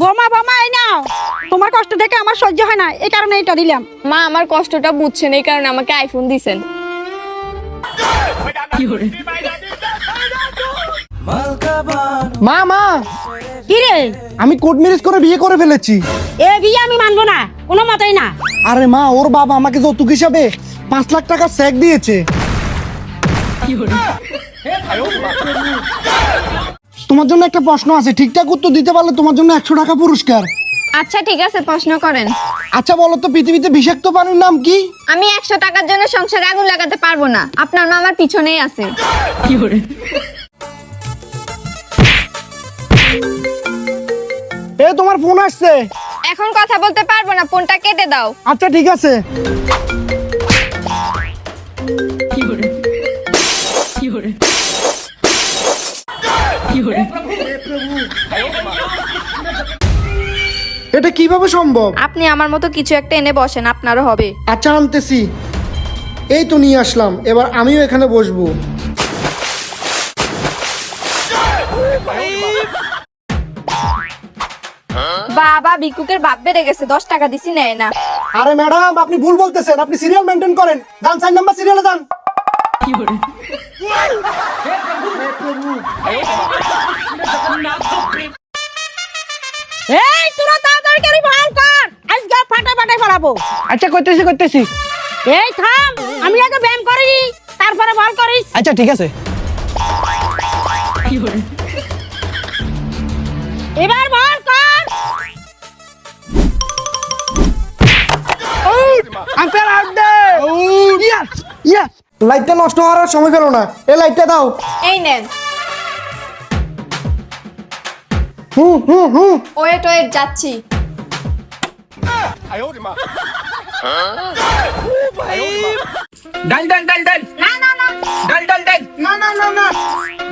বোমা। বোমা এই নাও। তোমার কষ্ট দেখে আমার সহ্য হয় না এই কারণে এটা দিলাম। মা আমার কষ্টটা বুঝছেন এই কারণে আমাকে আইফোন দিছেন। মা মা। কি রে? আমি কোর্ট ম্যারেজ করে বিয়ে করে ফেলেছি। এ বিয়ে আমি মানবো না কোনো মতেই না। আরে মা ওর বাবা আমাকে যৌতুক হিসাবে পাঁচ লাখ টাকা চেক দিয়েছে। তোমার জন্য একটা প্রশ্ন আছে ঠিকঠাক উত্তর দিতে পারলে তোমার জন্য একশো টাকা পুরস্কার। আচ্ছা ঠিক আছে প্রশ্ন করেন। আচ্ছা বলো তো পৃথিবীতে বিষাক্ত পানির নাম কি? আমি একশো টাকার জন্য সংসারে আগুন লাগাতে পারব না। আপনার মা আমার পিছনেই আছে। এ তোমার ফোন আসছে। এখন কথা বলতে পারব না ফোনটা কেটে দাও। আচ্ছা ঠিক আছে। এটা কীভাবে সম্ভব? আপনি আমার মতো কিছু একটা এনে বসেন আপনারও হবে। আচ্ছা আনতেছি। এই তো নিয়ে আসলাম এবার আমিও এখানে বসবো। বাবা ভিক্ষুকের বাপ বেড়ে গেছে দশ টাকা দিছি নেয় না। আরে ম্যাডাম আপনি ভুল বলতেছেন আপনি সিরিয়াল মেনটেন করেন। যান সাইন নাম্বার সিরিয়ালে যান। এই তোরা তাড়াতাড়ি করে ভালো কর আজকে ফাটা ফাটাই ফেলাবো। আচ্ছা করতেছি করতেছি। এই থাম আমি আগে ব্যায়াম করি তারপরে বল করিস। আচ্ছা ঠিক আছে। এবার বল কর। আঙ্কেল আউট দে ইয়েস ইয়েস। লাইটটা নষ্ট হওয়ার আর সময় পেল না। এই লাইটটা দাও। এই নেন। হুম হুম হুম। ওয়েট ওয়েট যাচ্ছি। ডাল ডাল ডাল ডাল না না না ডাল ডাল ডাল না না না না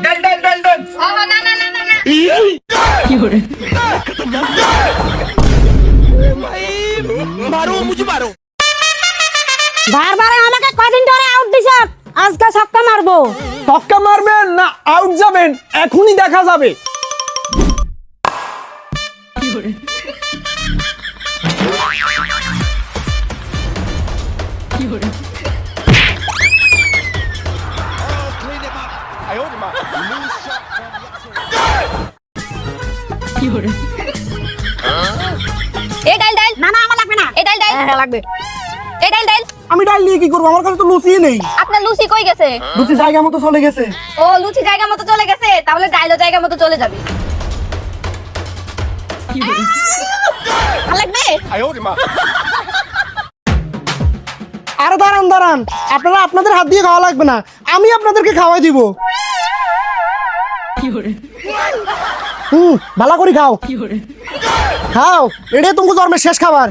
ডাল ডাল ডাল ডাল ও না না না না না মারো মুঝে মারো। বারবার আমাকে কদিন ধরে আউট দিছ। আজকে ছক্কা মারবো। ছক্কা মারবেন না আউট যাবেন। এখনই দেখা যাবে। এই ডাল ডাল। না না আমার লাগবে না। এই ডাল ডাল। হ্যাঁ, লাগবে। এই ডাল ডাল। আমি ডাল নিয়ে কি করব? আমার কাছে তো লুচি নেই। আপনার লুচি কই গেছে? লুচি জায়গা মতো চলে গেছে। ও লুচি জায়গা মতো চলে গেছে। তাহলে ডাইলও জায়গা মতো চলে যাবে। লাগবে? আরে দাঁড়ান দাঁড়ান। আপনারা আপনাদের হাত দিয়ে খাওয়া লাগবে না। আমি আপনাদেরকে খাওয়াই দিব। হুম ভালো করে খাও। খাও এটাই তোমাকে জন্মের শেষ খাবার।